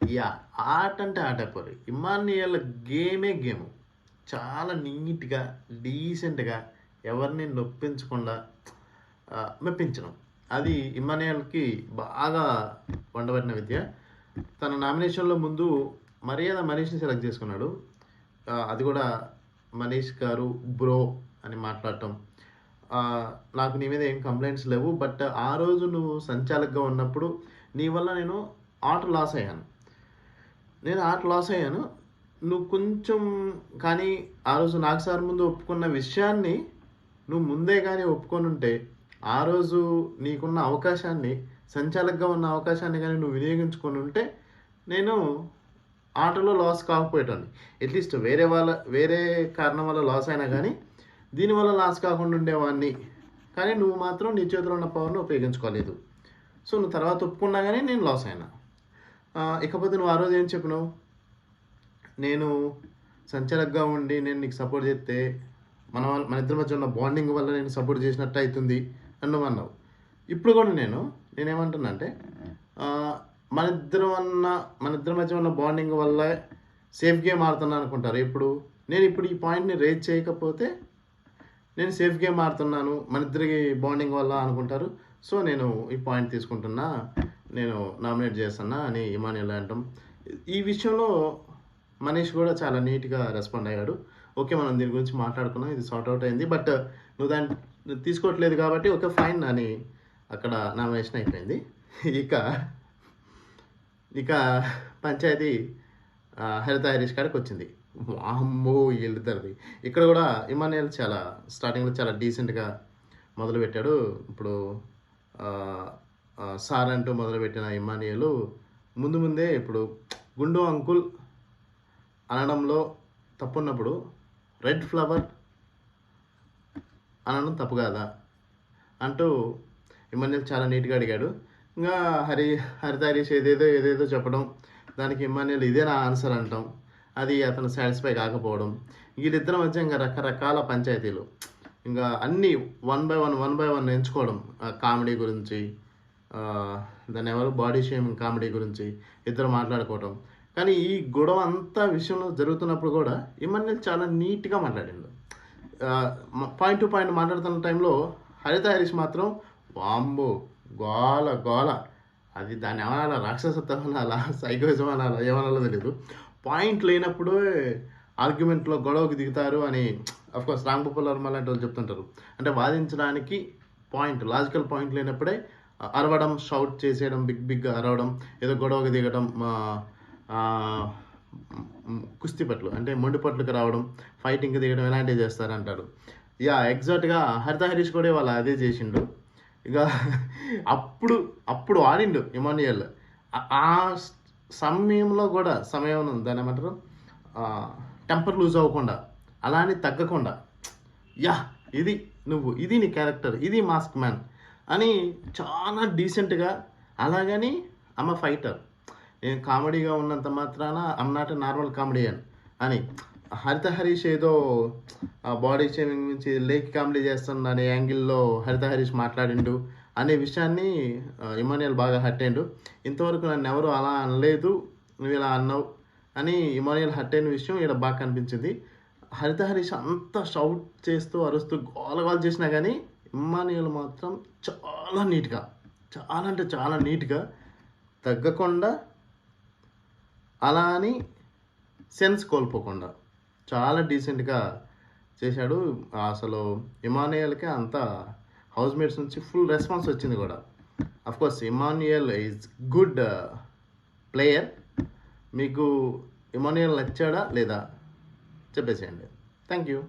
Yeah ఆట అంటే ఆట అయిపోరు ఇమానియల్ గేమే గేమ్. చాలా నీట్గా డీసెంట్గా ఎవరిని నొప్పించకుండా మెప్పించడం. అది ఇమానియల్కి బాగా వండబడిన విద్య. తన నామినేషన్లో ముందు మర్యాద మనీష్ని సెలెక్ట్ చేసుకున్నాడు. అది కూడా మనీష్ గారు బ్రో అని మాట్లాడటం. నాకు నీ మీద ఏం కంప్లైంట్స్ లేవు బట్ ఆ రోజు నువ్వు సంచాలకుగా ఉన్నప్పుడు నీ వల్ల నేను ఆట లాస్ అయ్యాను. నేను ఆట లాస్ అయ్యాను. నువ్వు కొంచెం కానీ ఆ రోజు నాకు సార్ ముందు ఒప్పుకున్న విషయాన్ని నువ్వు ముందే కానీ ఒప్పుకొని ఉంటే ఆ రోజు నీకున్న అవకాశాన్ని సంచాలకగా ఉన్న అవకాశాన్ని కానీ నువ్వు వినియోగించుకొని ఉంటే నేను ఆటలో లాస్ కాకపోయేటాన్ని. అట్లీస్ట్ వేరే వాళ్ళ వేరే కారణం వల్ల లాస్ అయినా కానీ దీనివల్ల లాస్ కాకుండా ఉండేవాడిని కానీ నువ్వు మాత్రం నీ చేతిలో ఉన్న పవర్ని ఉపయోగించుకోలేదు. సో నువ్వు తర్వాత ఒప్పుకున్నా కానీ నేను లాస్ అయినా. ఇకపోతే నువ్వు ఆ రోజు ఏం చెప్పినావు? నేను సంచాలకుగా ఉండి నేను నీకు సపోర్ట్ చేస్తే మన వాళ్ళ మన ఇద్దరి మధ్య ఉన్న బాండింగ్ వల్ల నేను సపోర్ట్ చేసినట్టు అవుతుంది అని నువ్వు అన్నావు. ఇప్పుడు కూడా నేను నేనేమంటున్నా అంటే మన ఇద్దరం అన్న మన ఇద్దరి మధ్య ఉన్న బాండింగ్ వల్ల సేఫ్ గేమ్ ఆడుతున్నాను అనుకుంటారు. ఇప్పుడు నేను ఇప్పుడు ఈ పాయింట్ని రేజ్ చేయకపోతే నేను సేఫ్ గేమ్ ఆడుతున్నాను మన ఇద్దరికి బాండింగ్ వల్ల అనుకుంటారు. సో నేను ఈ పాయింట్ తీసుకుంటున్నా. నేను నామినేట్ చేస్తున్నా అని ఇమానియల్ అంటాం. ఈ విషయంలో మనీష్ కూడా చాలా నీట్గా రెస్పాండ్ అయ్యాడు. ఓకే మనం దీని గురించి మాట్లాడుకున్నాం ఇది సార్ట్ అవుట్ అయింది బట్ నువ్వు దాన్ని తీసుకోవట్లేదు కాబట్టి ఓకే ఫైన్ అని అక్కడ నామినేషన్ అయిపోయింది. ఇక ఇక పంచాయతీ హరిత హరీష్ కాడికి వచ్చింది. అమ్మో వీళ్ళిద్దరిది. ఇక్కడ కూడా ఇమానియల్ చాలా స్టార్టింగ్లో చాలా డీసెంట్గా మొదలుపెట్టాడు. ఇప్పుడు సార్ అంటూ మొదలుపెట్టిన ఇమానియలు ముందు ముందే ఇప్పుడు గుండు అంకుల్ అనడంలో తప్పున్నప్పుడు రెడ్ ఫ్లవర్ అనడం తప్పు కాదా అంటూ ఇమానియల్ చాలా నీట్గా అడిగాడు. ఇంకా హరి హరిత హరీష్ ఏదేదో ఏదేదో చెప్పడం దానికి ఇమానియల్ ఇదే నా ఆన్సర్ అంటాం. అది అతను సాటిస్ఫై కాకపోవడం. వీళ్ళిద్దరం మధ్య ఇంకా రకరకాల పంచాయతీలు. ఇంకా అన్నీ one by one one by one ఎంచుకోవడం కామెడీ గురించి దాని దాన్ని ఎవరు బాడీ షేమింగ్ కామెడీ గురించి ఇద్దరు మాట్లాడుకోవటం. కానీ ఈ గొడవ అంతా విషయంలో జరుగుతున్నప్పుడు కూడా ఇమాన్యుల్ చాలా నీట్గా మాట్లాడిండు. పాయింట్ టు పాయింట్ మాట్లాడుతున్న టైంలో హరిత హరీష్ మాత్రం వాంబో గోల గోల. అది దాన్ని ఏమనాలా రాక్షసత్వం అనాలా సైకోజం అనాలా ఏమనాలో తెలియదు పాయింట్ లేనప్పుడు ఆర్గ్యుమెంట్లో గొడవకు దిగుతారు అని అఫ్కోర్స్ రాంగోపాల్ వర్మ లాంటి వాళ్ళు చెప్తుంటారు. అంటే వాదించడానికి పాయింట్ లాజికల్ పాయింట్ లేనప్పుడే అరవడం షౌట్ చేసేయడం బిగ్ బిగ్గా అరవడం ఏదో గొడవకి దిగడం కుస్తీ పట్లు అంటే మొండి పట్లకు రావడం ఫైటింగ్కి దిగడం ఇలాంటివి చేస్తారంటారు. యా ఎగ్జాక్ట్గా హరిత హరీష్ కూడా వాళ్ళు అదే చేసిండు. ఇక అప్పుడు అప్పుడు ఆడిండు ఇమానియల్ ఆ- సమయంలో కూడా సమయం దాని ఏమంటారు? టెంపర్ లూజ్ అవ్వకుండా అలా అని తగ్గకుండా. యా ఇది నువ్వు ఇది నీ క్యారెక్టర్ ఇది మాస్క్ మ్యాన్ అని చాలా డీసెంట్గా అలాగని అమ్మ ఫైటర్ నేను కామెడీగా ఉన్నంత మాత్రాన అమ్ నాట్ నార్మల్ కామెడియన్ అని. హరిత హరీష్ ఏదో బాడీ షేమింగ్ నుంచి లేక్ కామెడీ చేస్తున్న అనే యాంగిల్లో హరిత హరీష్ మాట్లాడిండు అనే విషయాన్ని ఇమానియల్ బాగా హట్ ఇంతవరకు నన్ను ఎవరు అలా అనలేదు నువ్వు ఇలా అన్నావు అని ఇమానియల్ హట్టైన అయిన విషయం ఇక్కడ బాగా కనిపించింది. హరిత హరీష్ అంత షౌట్ చేస్తూ అరుస్తూ గోలగోలు చేసినా కానీ ఇమానియల్ మాత్రం చాలా నీట్గా చాలా అంటే చాలా నీట్గా తగ్గకుండా అలా అని సెన్స్ కోల్పోకుండా చాలా డీసెంట్గా చేశాడు. అసలు ఇమానుయల్కి అంత హౌస్ మేట్స్ నుంచి ఫుల్ రెస్పాన్స్ వచ్చింది కూడా. Course Emmanuel is good player మీకు ఇమానియల్ నచ్చాడా లేదా? చెప్పేసేయండి. Thank you